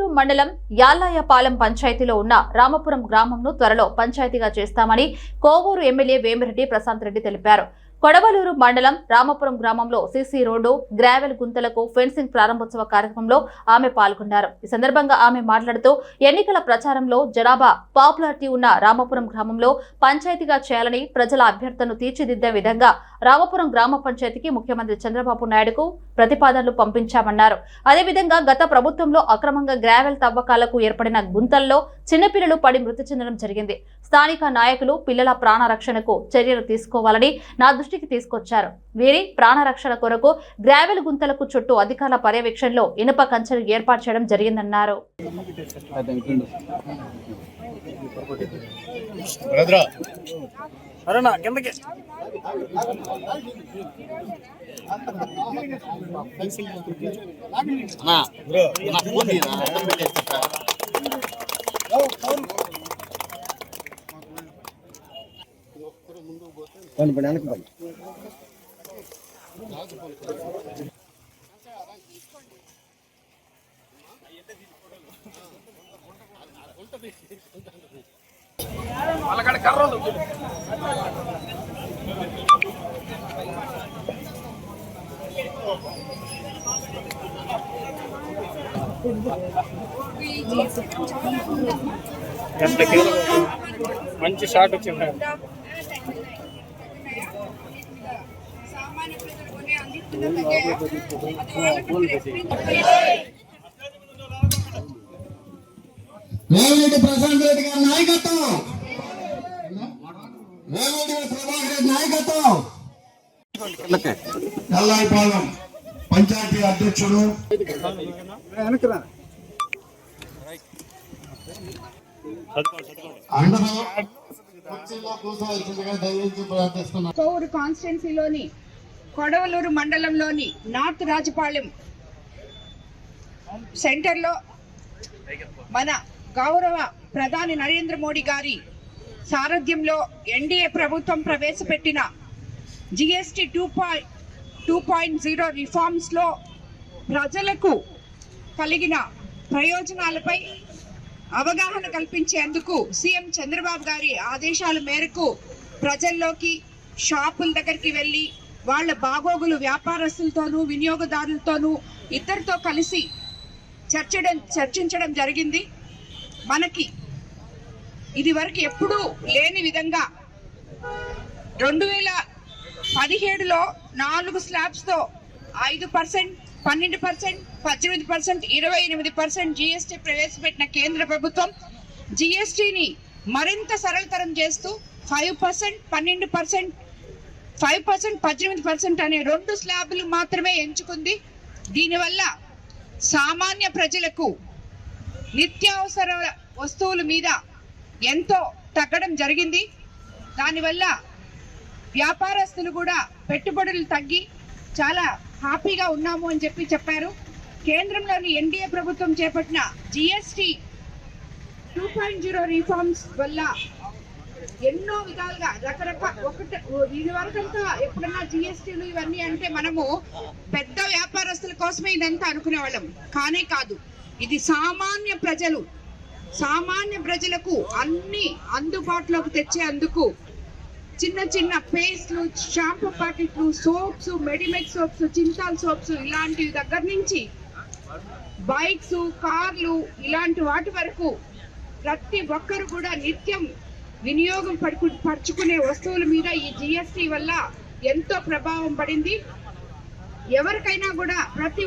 కొడవలూరు మండలం యాలాయపాలెం పంచాయతీలో ఉన్న రామపురం గ్రామంను త్వరలో పంచాయతీగా చేస్తామని కోవూరు ఎమ్మెల్యే వేమిరెడ్డి ప్రశాంత్ రెడ్డి తెలిపారు. కొడవలూరు మండలం రామపురం గ్రామంలో సీసీ రోడ్డు గ్రావెల్ గుంతలకు ఫెన్సింగ్ ప్రారంభోత్సవ కార్యక్రమంలో ఆమె పాల్గొన్నారు. ఈ సందర్భంగా ఆమె మాట్లాడుతూ ఎన్నికల ప్రచారంలో జనాభా పాపులారిటీ ఉన్న రామపురం గ్రామంలో పంచాయతీగా చేయాలని ప్రజల అభ్యర్థనను తీర్చిదిద్దే విధంగా రామపురం గ్రామ పంచాయతీకి ముఖ్యమంత్రి చంద్రబాబు నాయుడుకు ప్రతిపాదనలు పంపించామన్నారు. అదేవిధంగా గత ప్రభుత్వంలో అక్రమంగా గ్రావెల్ తవ్వకాలకు ఏర్పడిన గుంతల్లో చిన్నపిల్లలు పడి మృతి చెందడం జరిగింది. స్థానిక నాయకులు పిల్లల ప్రాణ రక్షణకు చర్యలు తీసుకోవాలని నా దృష్టికి తీసుకొచ్చారు. వీరి ప్రాణ రక్షణ కొరకు గ్రావెల్ గుంతలకు చుట్టూ అధికారుల పర్యవేక్షణలో ఇనుప కంచెలు ఏర్పాటు చేయడం జరిగిందన్నారు. అరేనా కిందకి. అన్నా నా ఫోన్ తీయనా? అడ్డం పెట్టేస్తా. పండి పండి వెనక్కి పండి వాళ్ళకాడ కర్రలు ఎంత కీలకం. మంచి షాట్ వచ్చింది? సామాన్య ప్రశాంత్ రెడ్డి గారి నాయకత్వం. వేమిరెడ్డి ప్రభాకర్ రెడ్డి నాయకత్వం. నల్లాయిపాలెం పంచాయతీ అధ్యక్షుడు. కోవూరు కాన్స్టిట్యున్సీలోని కొడవలూరు మండలంలోని నార్త్ రాజపాలెం సెంటర్లో మన గౌరవ ప్రధాని నరేంద్ర మోడీ గారి సారథ్యంలో ఎన్డీఏ ప్రభుత్వం ప్రవేశపెట్టిన GST two point two point zero రిఫార్మ్స్లో ప్రజలకు కలిగిన ప్రయోజనాలపై అవగాహన కల్పించేందుకు సీఎం చంద్రబాబు గారి ఆదేశాల మేరకు ప్రజల్లోకి షాపుల దగ్గరికి వెళ్ళి వాళ్ళ బాగోగులు వ్యాపారస్తులతోనూ వినియోగదారులతోనూ ఇద్దరితో కలిసి చర్చడం చర్చించడం జరిగింది. మనకి ఇది వరకు ఎప్పుడూ లేని విధంగా రెండు వేల పదిహేడులో నాలుగు స్లాబ్స్తో ఐదు పర్సెంట్ పన్నెండు పర్సెంట్ పద్దెనిమిది పర్సెంట్ ఇరవై ఎనిమిది పర్సెంట్ జీఎస్టీ ప్రవేశపెట్టిన కేంద్ర ప్రభుత్వం జీఎస్టీని మరింత సరళతరం చేస్తూ ఫైవ్ పర్సెంట్ పన్నెండు పర్సెంట్ ఫైవ్ పర్సెంట్ పద్దెనిమిది పర్సెంట్ అనే రెండు స్లాబ్లు మాత్రమే ఎంచుకుంది. దీనివల్ల సామాన్య ప్రజలకు నిత్యావసర వస్తువుల మీద ఎంతో తగ్గడం జరిగింది. దానివల్ల వ్యాపారస్తులు కూడా పెట్టుబడులు తగ్గి చాలా హ్యాపీగా ఉన్నాము అని చెప్పి చెప్పారు. కేంద్రంలోని ఎన్డీఏ ప్రభుత్వం చేపట్టిన GST two point zero reforms వల్ల ఎన్నో విధాలుగా రకరకాల ఒకటి ఇది వరకంతా ఎప్పుడన్నా జిఎస్టీలు ఇవన్నీ అంటే మనము పెద్ద వ్యాపారస్తుల కోసమే ఇదంతా అనుకునేవాళ్ళం కానే కాదు ఇది సామాన్య ప్రజలు సామాన్య ప్రజలకు అన్ని అందుబాటులోకి తెచ్చే అందుకు చిన్న చిన్న పేస్ట్లు షాంపూ ప్యాకెట్లు soaps Medimix soaps Cinthol soaps ఇలాంటి దగ్గర నుంచి బైక్స్ కార్లు ఇలాంటి వాటి వరకు ప్రతి ఒక్కరు కూడా నిత్యం వినియోగం పడుకు పరుచుకునే వస్తువుల మీద ఈ జిఎస్టి వల్ల ఎంతో ప్రభావం పడింది. ఎవరికైనా కూడా ప్రతి